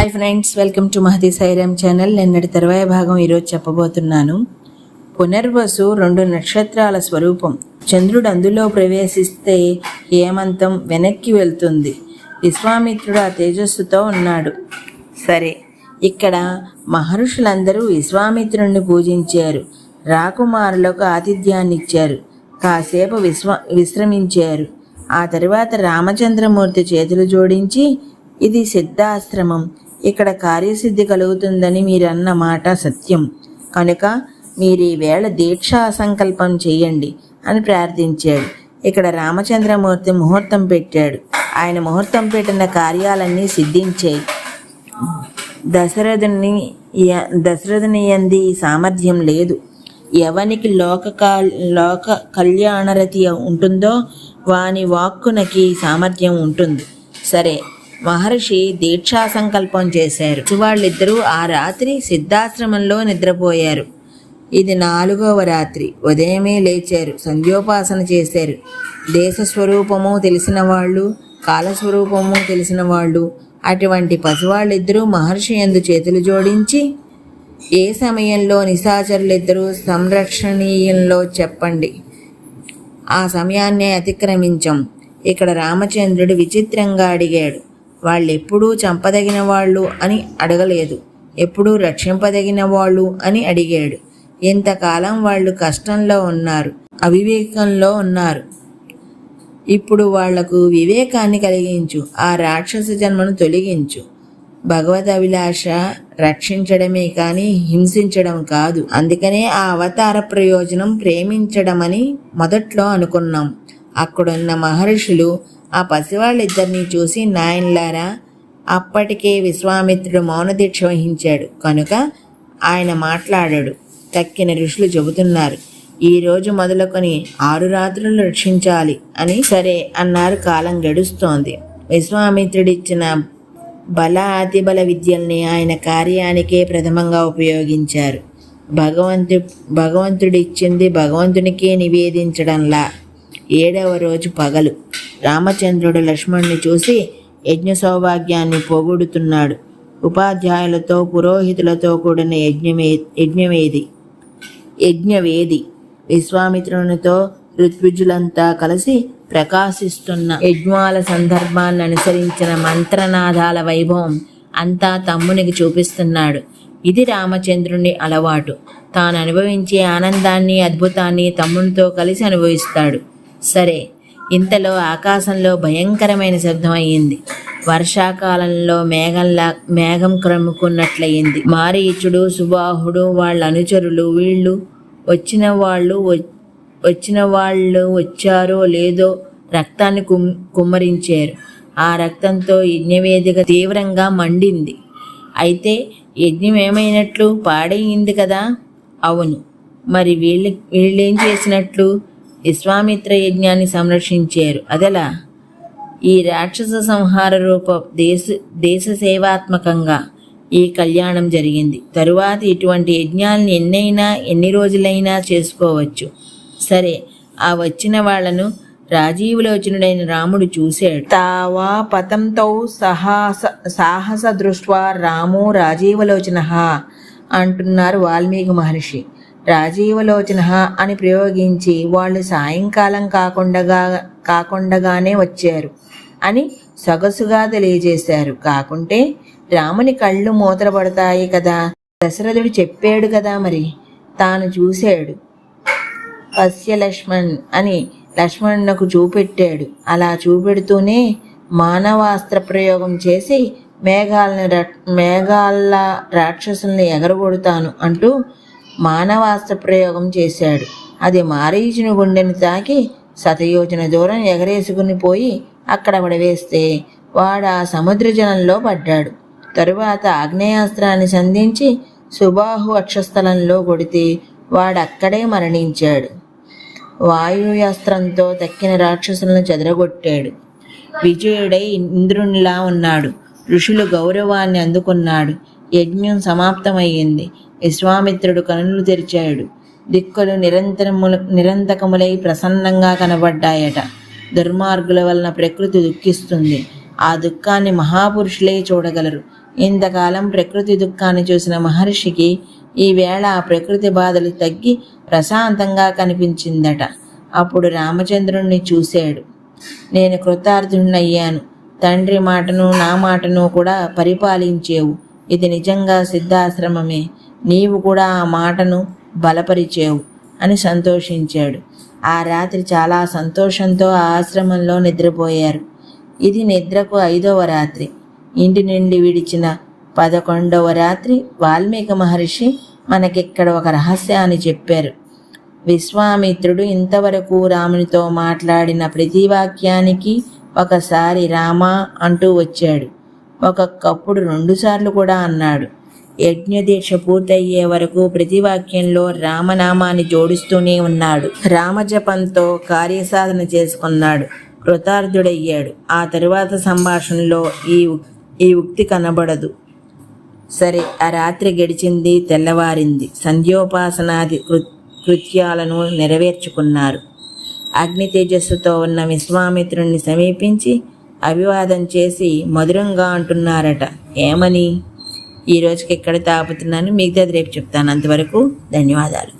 Hi friends welcome to Mahathi Sairam channel నిన్నటి తర్వాయి భాగం ఈరోజు చెప్పబోతున్నాను. పునర్వసు రెండు నక్షత్రాల స్వరూపం. చంద్రుడు అందులో ప్రవేశిస్తే హేమంతం వెనక్కి వెళ్తుంది. విశ్వామిత్రుడు ఆ తేజస్సుతో ఉన్నాడు. సరే ఇక్కడ మహర్షులందరూ విశ్వామిత్రుణ్ణి పూజించారు. రాకుమారులకు ఆతిథ్యాన్ని ఇచ్చారు కాసేపు విశ్వ విశ్రమించారు. ఆ తరువాత రామచంద్రమూర్తి చేతులు జోడించి ఇది సిద్ధాశ్రమం. ఇక్కడ కార్యసిద్ధి కలుగుతుందని మీరన్న మాట సత్యం. కనుక మీరు ఈవేళ దీక్షా సంకల్పం చేయండి అని ప్రార్థించాడు. ఇక్కడ రామచంద్రమూర్తి ముహూర్తం పెట్టాడు. ఆయన ముహూర్తం పెట్టిన కార్యాలన్నీ సిద్ధించాయి. దశరథుని దశరథుని యంది సామర్థ్యం లేదు. ఎవనికి లోక లోక కళ్యాణరతి ఉంటుందో వాని వాక్కునకి సామర్థ్యం ఉంటుంది. సరే మహర్షి దీక్షా సంకల్పం చేశారు. వాళ్ళిద్దరూ ఆ రాత్రి సిద్ధాశ్రమంలో నిద్రపోయారు. ఇది నాలుగవ రాత్రి. ఉదయమే లేచారు. సంధ్యోపాసన చేశారు. దేశ స్వరూపము తెలిసిన వాళ్ళు కాలస్వరూపము తెలిసిన వాళ్ళు అటువంటి పసివాళ్ళిద్దరూ మహర్షి ఎందు చేతులు జోడించి ఏ సమయంలో నిశాచరులిద్దరూ సంరక్షణీయంలో చెప్పండి. ఆ సమయాన్నే అతిక్రమించాం. ఇక్కడ రామచంద్రుడు విచిత్రంగా అడిగాడు. వాళ్ళెప్పుడూ చంపదగిన వాళ్ళు అని అడగలేదు. ఎప్పుడూ రక్షింపదగిన వాళ్ళు అని అడిగాడు. ఇంతకాలం వాళ్ళు కష్టంలో ఉన్నారు అవివేకంలో ఉన్నారు? ఇప్పుడు వాళ్ళకు వివేకాన్ని కలిగించు ఆ రాక్షస జన్మను తొలగించు. భగవద్ అభిలాష రక్షించడమే కానీ హింసించడం కాదు. అందుకనే ఆ అవతార ప్రయోజనం ప్రేమించడమని మొదట్లో అనుకున్నాం. అక్కడున్న మహర్షులు ఆ పసివాళ్ళిద్దరినీ చూసి నాయన్లారా అప్పటికే విశ్వామిత్రుడు మౌనదీక్ష వహించాడు. కనుక ఆయన మాట్లాడాడు. తక్కిన ఋషులు చెబుతున్నారు ఈ రోజు మొదలుకొని ఆరు రాత్రులు రక్షించాలి అని. సరే అన్నారు కాలం గడుస్తోంది. విశ్వామిత్రుడిచ్చిన బల అతిబల విద్యల్ని ఆయన కార్యానికే ప్రథమంగా ఉపయోగించారు. భగవంతు భగవంతుడిచ్చింది భగవంతునికే నివేదించడంలా. ఏడవ రోజు పగలు. రామచంద్రుడు లక్ష్మణ్ణి చూసి యజ్ఞ సౌభాగ్యాన్ని పోగొడుతున్నాడు. ఉపాధ్యాయులతో పురోహితులతో కూడిన యజ్ఞమే యజ్ఞవేది యజ్ఞవేది. విశ్వామిత్రునితో ఋత్విజులంతా కలిసి ప్రకాశిస్తున్న యజ్ఞాల సందర్భాన్ని అనుసరించిన మంత్రనాదాల వైభవం అంతా తమ్మునికి చూపిస్తున్నాడు. ఇది రామచంద్రుని అలవాటు. తాను అనుభవించే ఆనందాన్ని అద్భుతాన్ని తమ్మునితో కలిసి అనుభవిస్తాడు. సరే ఇంతలో ఆకాశంలో భయంకరమైన శబ్దం అయ్యింది. వర్షాకాలంలో మేఘంలా మేఘం క్రమ్ముకున్నట్లయింది. మారీచుడు సుబాహుడు వాళ్ళ అనుచరులు వీళ్ళు వచ్చిన వాళ్ళు వచ్చిన వాళ్ళు వచ్చారో లేదో రక్తాన్ని కుమ్ కుమ్మరించారు. ఆ రక్తంతో యజ్ఞవేదిక తీవ్రంగా మండింది. అయితే యజ్ఞం ఏమైనట్లు పాడయింది కదా? అవును. మరి వీళ్ళు వీళ్ళేం చేసినట్లు? విశ్వామిత్ర యజ్ఞాన్ని సంరక్షించారు. అదెలా? ఈ రాక్షస సంహార రూప దేశ దేశ సేవాత్మకంగా ఈ కళ్యాణం జరిగింది. తరువాత ఇటువంటి యజ్ఞాలను ఎన్నైనా ఎన్ని రోజులైనా చేసుకోవచ్చు. సరే ఆ వచ్చిన వాళ్ళను రాజీవలోచనుడైన రాముడు చూశాడు. తావా పతంతో సాహస సాహస దృష్ట్వా రామో రాజీవలోచన అంటున్నారు వాల్మీకి మహర్షి. రాజీవలోచన అని ప్రయోగించి వాళ్ళు సాయంకాలం కాకుండా కాకుండగానే వచ్చారు అని సొగసుగా తెలియజేశారు. కాకుంటే రాముని కళ్ళు మూతరపడతాయి కదా. దశరథుడు చెప్పాడు కదా మరి. తాను చూశాడు. పశ్య లక్ష్మణ్ అని లక్ష్మణునకు చూపెట్టాడు. అలా చూపెడుతూనే మానవాస్త్ర ప్రయోగం చేసి మేఘాలను మేఘాల రాక్షసుల్ని ఎగరగొడతాను అంటూ మానవాస్త్ర ప్రయోగం చేశాడు. అది మారీచుని గుండెని తాకి శతయోజన దూరం ఎగరేసుకుని పోయి అక్కడ పడవేస్తే వాడు ఆ సముద్ర జలంలో పడ్డాడు. తరువాత ఆగ్నేయాస్త్రాన్ని సంధించి సుబాహు అక్షస్థలంలో కొడితే వాడక్కడే మరణించాడు. వాయుయాస్త్రంతో తక్కిన రాక్షసులను చెదరగొట్టాడు. విజయుడై ఇంద్రునిలా ఉన్నాడు. ఋషులు గౌరవాన్ని అందుకున్నాడు. యజ్ఞం సమాప్తమయ్యింది. విశ్వామిత్రుడు కనులు తెరిచాడు. దిక్కులు నిరంతరముల నిరంతకములై ప్రసన్నంగా కనబడ్డాయట. దుర్మార్గుల వలన ప్రకృతి దుఃఖిస్తుంది. ఆ దుఃఖాన్ని మహాపురుషులే చూడగలరు. ఇంతకాలం ప్రకృతి దుఃఖాన్ని చూసిన మహర్షికి ఈవేళ ఆ ప్రకృతి బాధలు తగ్గి ప్రశాంతంగా కనిపించిందట. అప్పుడు రామచంద్రుణ్ణి చూశాడు. నేను కృతార్థుణ్ణయ్యాను. తండ్రి మాటను నా మాటను కూడా పరిపాలించేవు. ఇది నిజంగా సిద్ధాశ్రమమే. నీవు కూడా ఆ మాటను బలపరిచేవు అని సంతోషించాడు. ఆ రాత్రి చాలా సంతోషంతో ఆ ఆశ్రమంలో నిద్రపోయారు. ఇది నిద్రకు ఐదవ రాత్రి. ఇంటి నుండి విడిచిన పదకొండవ రాత్రి వాల్మీకి మహర్షి మనకిక్కడ ఒక రహస్యాన్ని చెప్పారు. విశ్వామిత్రుడు ఇంతవరకు రామునితో మాట్లాడిన ప్రతి వాక్యానికి ఒకసారి రామా అంటూ వచ్చాడు. ఒక్కొక్కప్పుడు రెండుసార్లు కూడా అన్నాడు. యజ్ఞదీక్ష పూర్తయ్యే వరకు ప్రతి వాక్యంలో రామనామాన్ని జోడిస్తూనే ఉన్నాడు. రామజపంతో కార్యసాధన చేసుకున్నాడు. కృతార్థుడయ్యాడు. ఆ తరువాత సంభాషణలో ఈ ఉక్- ఈ ఉక్తి కనబడదు. సరే ఆ రాత్రి గడిచింది తెల్లవారింది. సంధ్యోపాసనాది కృ కృత్యాలను నెరవేర్చుకున్నారు. అగ్ని తేజస్సుతో ఉన్న విశ్వామిత్రుణ్ణి సమీపించి అభివాదం చేసి మధురంగా అంటున్నారట. ఏమని? ఈ రోజుకి ఎక్కడ తాపుతున్నాను మిగతాది రేపు చెప్తాను. అంతవరకు ధన్యవాదాలు.